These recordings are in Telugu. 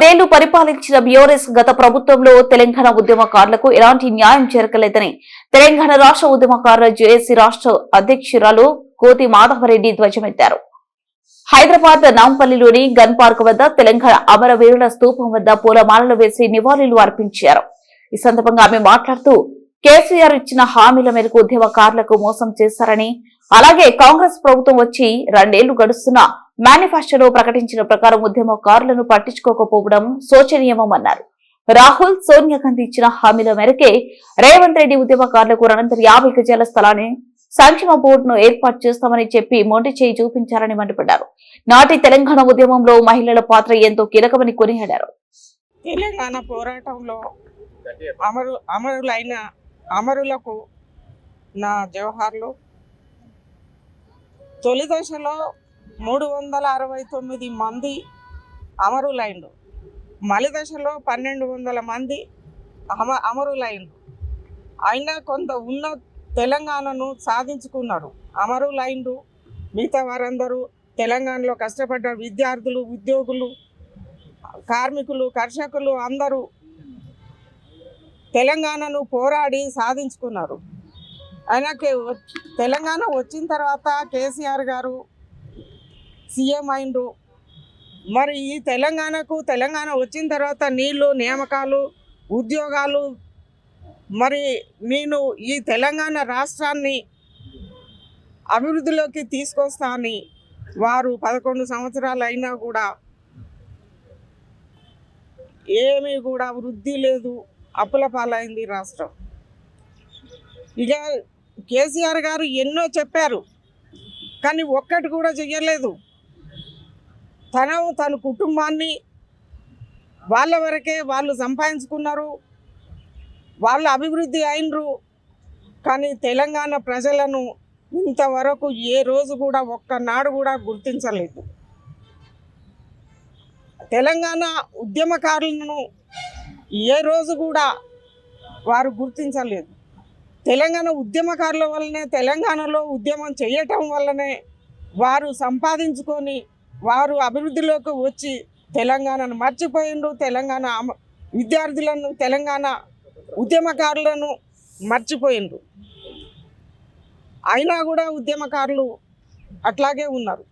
పదేళ్ళు పరిపాలించిన బీఆర్ఎస్ గత ప్రభుత్వంలో తెలంగాణ ఉద్యమకారులకు ఎలాంటి న్యాయం చేరకలేదని తెలంగాణ రాష్ట్ర ఉద్యమకారుల జేఏసీ రాష్ట్ర అధ్యక్షురాలు కోతి మాధవరెడ్డి ధ్వజమెత్తారు. హైదరాబాద్ నాంపల్లిలోని గన్ పార్క్ వద్ద తెలంగాణ అమరవీరుల స్తూపం వద్ద పూలమాలలు వేసి నివాళులు అర్పించారు. ఈ సందర్భంగా ఆమె మాట్లాడుతూ కేసీఆర్ ఇచ్చిన హామీల మేరకు ఉద్యమకారులకు మోసం చేశారని అలాగే కాంగ్రెస్ ప్రభుత్వం వచ్చి రెండేళ్ళు గడుస్తున్నా మేనిఫెస్టోలో ప్రకటించిన ప్రకారం ఉద్యమకారులను పట్టించుకోకపోవడం శోచనీయమన్నారు. రాహుల్ సోనియా గాంధీ ఇచ్చిన హామీల మేరకే రేవంత్ రెడ్డి ఉద్యమకారులకు రెండంతర యాభై గజాల స్థలాన్ని సంక్షేమ బోర్డును ఏర్పాటు చేస్తామని చెప్పి మొండి చేయి చూపించారని మండిపడ్డారు. నాటి తెలంగాణ ఉద్యమంలో మహిళల పాత్ర ఎంతో కీలకమని కొనియాడారు. తెలంగాణ పోరాటంలో అమరు అమరులైన అమరులకు నా జవహర్లు తొలి దశలో మూడు వందల అరవై తొమ్మిది మంది అమరులైండు. మలిదశలో పన్నెండు వందల మంది అమ అమరులైండు. అయినా కొంత ఉన్న తెలంగాణను సాధించుకున్నారు. అమరులైండు. మిగతా వారందరూ తెలంగాణలో కష్టపడ్డ విద్యార్థులు ఉద్యోగులు కార్మికులు కర్షకులు అందరూ తెలంగాణను పోరాడి సాధించుకున్నారు. ఆయనకి వ- తెలంగాణ వచ్చిన తర్వాత కేసీఆర్ గారు సీఎం అయిండు మరి ఈ తెలంగాణకు తెలంగాణ వచ్చిన తర్వాత నీళ్ళు నియామకాలు ఉద్యోగాలు మరి నేను ఈ తెలంగాణ రాష్ట్రాన్ని అభివృద్ధిలోకి తీసుకొస్తా అని వారు పదకొండు సంవత్సరాలు అయినా కూడా ఏమీ కూడా వృద్ధి లేదు అప్పుల పాలైంది రాష్ట్రం. ఇక కేసీఆర్ గారు ఎన్నో చెప్పారు కానీ ఒక్కటి కూడా చెయ్యలేదు. తన తన కుటుంబాన్ని వాళ్ళ వరకే వాళ్ళు సంపాదించుకున్నారు. వాళ్ళు అభివృద్ధి అయినరు. కానీ తెలంగాణ ప్రజలను ఇంతవరకు ఏ రోజు కూడా ఒక్కనాడు కూడా గుర్తించలేదు. తెలంగాణ ఉద్యమకారులను ఏ రోజు కూడా వారు గుర్తించలేదు. తెలంగాణ ఉద్యమకారుల వల్లనే తెలంగాణలో ఉద్యమం చేయటం వల్లనే వారు సంపాదించుకొని వారు అభివృద్ధిలోకి వచ్చి తెలంగాణను మర్చిపోయిండ్రు. తెలంగాణ అమ- విద్యార్థులను తెలంగాణ ఉద్యమకారులను మర్చిపోయిండ్రు. అయినా కూడా ఉద్యమకారులు అట్లాగే ఉన్నారు.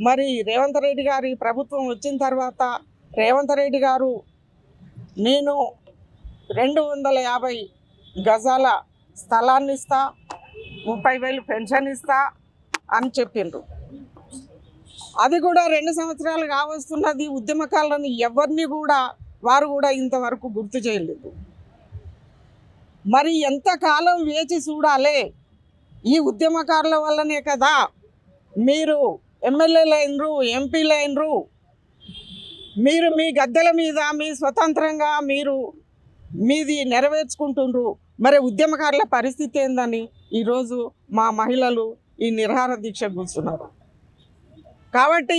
మరి రేవంత్ రెడ్డి గారి ప్రభుత్వం వచ్చిన తర్వాత రేవంత్ రెడ్డి గారు నేను రెండు వందల యాభై గజాల స్థలాన్ని ఇస్తా ముప్పై వేలు పెన్షన్ ఇస్తా అని చెప్పిండ్రు. అది కూడా రెండు సంవత్సరాలు కావస్తున్నది ఉద్యమకారులను ఎవరిని కూడా వారు కూడా ఇంతవరకు గుర్తు చేయలేదు. మరి ఎంతకాలం వేచి చూడాలి? ఈ ఉద్యమకారుల వల్లనే కదా మీరు ఎమ్మెల్యేలైనరు ఎంపీలైనరు మీరు మీ గద్దెల మీద మీ స్వతంత్రంగా మీరు మీది నెరవేర్చుకుంటుండ్రు. మరి ఉద్యమకారుల పరిస్థితి ఏందని ఈరోజు మా మహిళలు ఈ నిరహార దీక్ష కూర్చున్నారు. కాబట్టి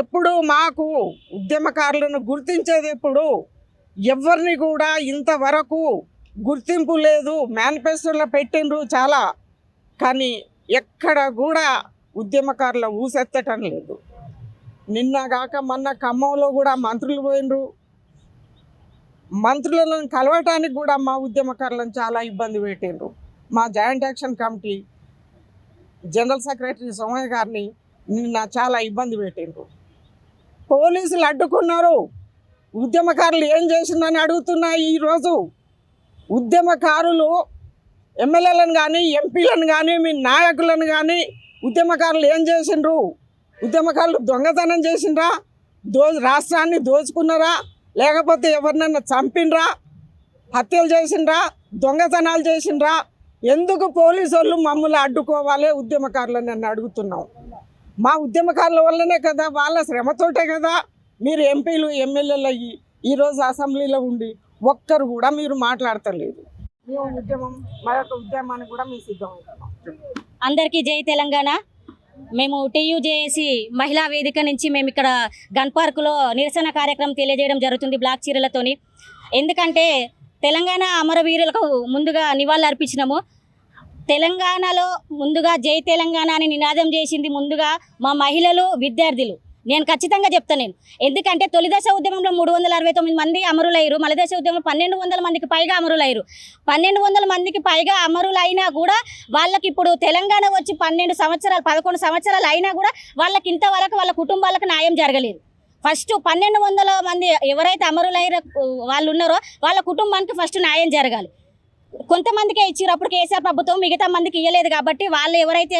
ఎప్పుడు మాకు ఉద్యమకారులను గుర్తించేది ఎప్పుడు ఎవరిని కూడా ఇంతవరకు గుర్తింపు లేదు. మేనిఫెస్టోలో పెట్టిండ్రు చాలా. కానీ ఎక్కడ కూడా ఉద్యమకారుల ఊసెత్తటం లేదు. నిన్నగాక మొన్న ఖమ్మంలో కూడా మంత్రులు పోయినరు. మంత్రులను కలవటానికి కూడా మా ఉద్యమకారులను చాలా ఇబ్బంది పెట్టిండ్రు మా joint action committee general secretary Somaiah గారిని నిన్న చాలా ఇబ్బంది పెట్టిండ్రు. పోలీసులు అడ్డుకున్నారు. ఉద్యమకారులు ఏం చేసిందని అడుగుతున్నా ఈరోజు ఉద్యమకారులు ఎమ్మెల్యేలను కానీ ఎంపీలను కానీ మీ నాయకులను కానీ ఉద్యమకారులు ఏం చేసిండ్రు? ఉద్యమకారులు దొంగతనం చేసిండ్రా? దో రాష్ట్రాన్ని దోచుకున్నారా? లేకపోతే ఎవరినన్నా చంపిండ్రా? హత్యలు చేసిండ్రా? దొంగతనాలు చేసిండ్రా? ఎందుకు పోలీసు వాళ్ళు మమ్మల్ని అడ్డుకోవాలి? ఉద్యమకారులని నన్ను అడుగుతున్నాం. మా ఉద్యమకారుల వల్లనే కదా వాళ్ళ శ్రమతోటే కదా మీరు ఎంపీలు ఎమ్మెల్యేలు అయ్యి ఈరోజు అసెంబ్లీలో ఉండి ఒక్కరు కూడా మీరు మాట్లాడతలేదు. మేము ఉద్యమం మా యొక్క ఉద్యమాన్ని కూడా మీ సిద్ధం అందరికీ జై తెలంగాణ. మేము టీయూజేఏసి మహిళా వేదిక నుంచి మేము ఇక్కడ గన్ పార్కులో నిరసన కార్యక్రమం తెలియజేయడం జరుగుతుంది బ్లాక్ చీరలతోని. ఎందుకంటే తెలంగాణ అమరవీరులకు ముందుగా నివాళులు అర్పించినాము తెలంగాణలో ముందుగా జై తెలంగాణ అని నినాదం చేసింది ముందుగా మా మహిళలు విద్యార్థులు. నేను ఖచ్చితంగా చెప్తాను నేను. ఎందుకంటే తొలి దశ ఉద్యమంలో మూడు వందల అరవై తొమ్మిది మంది అమరులయ్యారు. మలదశ ఉద్యమంలో పన్నెండు వందల మందికి పైగా అమరులయ్యారు. పన్నెండు వందల మందికి పైగా అమరులైనా కూడా వాళ్ళకి ఇప్పుడు తెలంగాణ వచ్చి పన్నెండు సంవత్సరాలు పదకొండు సంవత్సరాలు అయినా కూడా వాళ్ళకి ఇంతవరకు వాళ్ళ కుటుంబాలకు న్యాయం జరగలేదు. ఫస్ట్ పన్నెండు వందల మంది ఎవరైతే అమరులైన వాళ్ళు ఉన్నారో వాళ్ళ కుటుంబానికి ఫస్ట్ న్యాయం జరగాలి. కొంతమందికే ఇచ్చారు అప్పుడు కేసీఆర్ ప్రభుత్వం మిగతా మందికి ఇవ్వలేదు కాబట్టి వాళ్ళు ఎవరైతే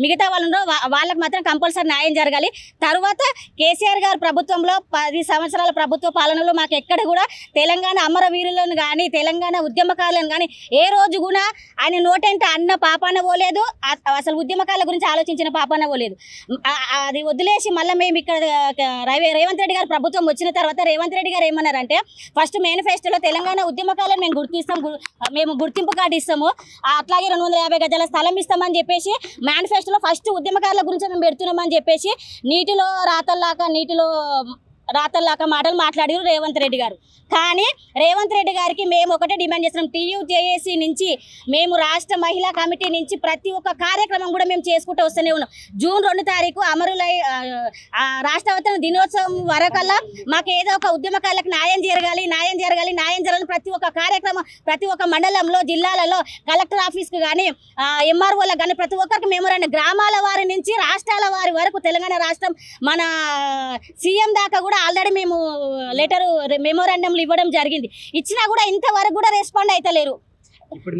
మిగతా వాళ్ళు ఉన్నారో వాళ్ళకి మాత్రం కంపల్సరీ న్యాయం జరగాలి. తర్వాత కేసీఆర్ గారు ప్రభుత్వంలో పది సంవత్సరాల ప్రభుత్వ పాలనలో మాకు ఎక్కడ కూడా తెలంగాణ అమరవీరులను కానీ తెలంగాణ ఉద్యమకారులను కానీ ఏ రోజు కూడా ఆయన నోటంటే అన్న పాపాన పోలేదు. అసలు ఉద్యమకారుల గురించి ఆలోచించిన పాపాన పోలేదు. అది వదిలేసి మళ్ళీ మేము ఇక్కడ రవి రేవంత్ రెడ్డి గారు ప్రభుత్వం వచ్చిన తర్వాత రేవంత్ రెడ్డి గారు ఏమన్నారంటే ఫస్ట్ మేనిఫెస్టోలో తెలంగాణ ఉద్యమకాలను మేము గుర్తిస్తాం గు- మేము గుర్తింపు కార్డు ఇస్తాము. అట్లాగే రెండు వందల యాభై గజాల స్థలం ఇస్తామని చెప్పేసి మేనిఫెస్టోలో ఫస్ట్ ఉద్యమకారుల గురించి మేము పెడుతున్నామని చెప్పేసి నీటిలో రాతల్లాక నీటిలో రాతల్లాక మాటలు మాట్లాడారు రేవంత్ రెడ్డి గారు. కానీ రేవంత్ రెడ్డి గారికి మేము ఒకటే డిమాండ్ చేస్తున్నాం. టీయూజేఏసీ నుంచి మేము రాష్ట్ర మహిళా కమిటీ నుంచి ప్రతి ఒక్క కార్యక్రమం కూడా మేము చేసుకుంటూ వస్తూనే ఉన్నాం. జూన్ రెండు తారీఖు అమరులై ఆ, రాష్ట్ర దినోత్సవం వరకల్లా మాకు ఏదో ఒక ఉద్యమకాలకు న్యాయం జరగాలి న్యాయం జరగాలి న్యాయం జరగాలి ప్రతి ఒక్క కార్యక్రమం ప్రతి ఒక్క మండలంలో జిల్లాలలో కలెక్టర్ ఆఫీస్కి కానీ ఎంఆర్ఓలకు కానీ ప్రతి ఒక్కరికి మేము రెండు గ్రామాల వారి నుంచి రాష్ట్రాల వారి వరకు తెలంగాణ రాష్ట్రం మన సీఎం దాకా కూడా ఆల్రెడీ మేము uh, లెటరు మెమోరాండంలు uh, ఇవ్వడం జరిగింది. ఇచ్చినా కూడా ఇంతవరకు కూడా రెస్పాండ్ అవుతలేరు ఇప్పుడు?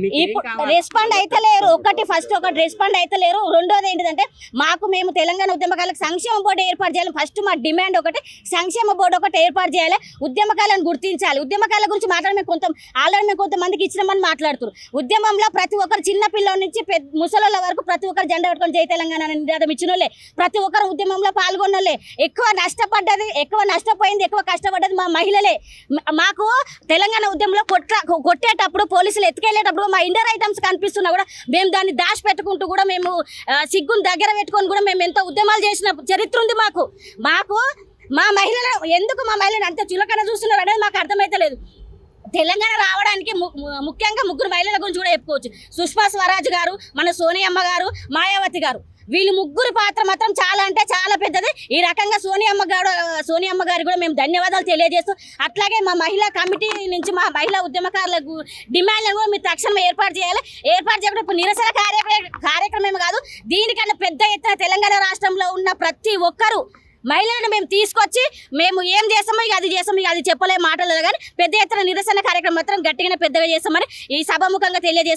రెస్పాండ్ అయితలేరు ఒకటి ఫస్ట్ ఒకటి రెస్పాండ్ అయితలేరు రెండోది ఏంటిదంటే మాకు మేము తెలంగాణ ఉద్యమకాలకు సంక్షేమ బోర్డు ఏర్పాటు చేయాలి ఫస్ట్ మా డిమాండ్ ఒకటి సంక్షేమ బోర్డు ఒకటి ఏర్పాటు చేయాలి. ఉద్యమకాలను గుర్తించాలి. ఉద్యమకాల గురించి మాట్లాడి మేము కొంత ఆల్రెడీ మేము కొంతమందికి ఇచ్చినామని మాట్లాడుతున్నారు. ఉద్యమంలో ప్రతి ఒక్కరు చిన్న పిల్లల నుంచి ముసలోళ్ళ వరకు ప్రతి ఒక్కరు జెండా పెట్టుకొని జై తెలంగాణ అని నినాదం ఇచ్చిన వాళ్ళే ప్రతి ఒక్కరు ఉద్యమంలో పాల్గొన్నోళ్ళే. ఎక్కువ నష్టపడ్డది ఎక్కువ నష్టపోయింది ఎక్కువ కష్టపడ్డది మా మహిళలే. మాకు తెలంగాణ ఉద్యమంలో కొట్ట కొట్టేటప్పుడు పోలీసులు ఎత్తుకెళ్ళేటప్పుడు మా ఇండర్ ఐటమ్స్ కనిపిస్తున్నా కూడా మేము దాన్ని దాచి పెట్టుకుంటూ కూడా మేము సిగ్గును దగ్గర పెట్టుకొని కూడా మేము ఎంతో ఉద్యమాలు చేసిన చరిత్ర ఉంది మాకు. మాకు మా మహిళలు ఎందుకు మా మహిళను అంత చులకన చూస్తున్నారు అనేది మాకు అర్థమైతలేదు తెలంగాణ రావడానికి ము- ముఖ్యంగా ముగ్గురు మహిళల గురించి కూడా చెప్పుకోవచ్చు. సుష్మా స్వరాజ్ గారు మన సోనియమ్మ గారు మాయావతి గారు. వీళ్ళు ముగ్గురు పాత్ర మాత్రం చాలా అంటే చాలా పెద్దది. ఈ రకంగా సోనియమ్మ గారు సోనియమ్మ గారికి కూడా మేము ధన్యవాదాలు తెలియజేస్తూ అట్లాగే మా మహిళా కమిటీ నుంచి మా మహిళా ఉద్యమకారులకు డిమాండ్లను కూడా మీరు తక్షణం ఏర్పాటు చేయాలి. ఏర్పాటు చేయకుండా ఇప్పుడు నిరసన కార్యక్రమం కార్యక్రమం కాదు దీనికన్నా పెద్ద ఎత్తున తెలంగాణ రాష్ట్రంలో ఉన్న ప్రతి ఒక్కరూ మహిళలను మేము తీసుకొచ్చి మేము ఏం చేస్తామో ఇక అది చేసాము ఇక అది చెప్పలే మాటలు కానీ పెద్ద ఎత్తున నిరసన కార్యక్రమం మాత్రం గట్టిగానే పెద్దగా చేస్తామని ఈ సభాముఖంగా తెలియజేస్తాం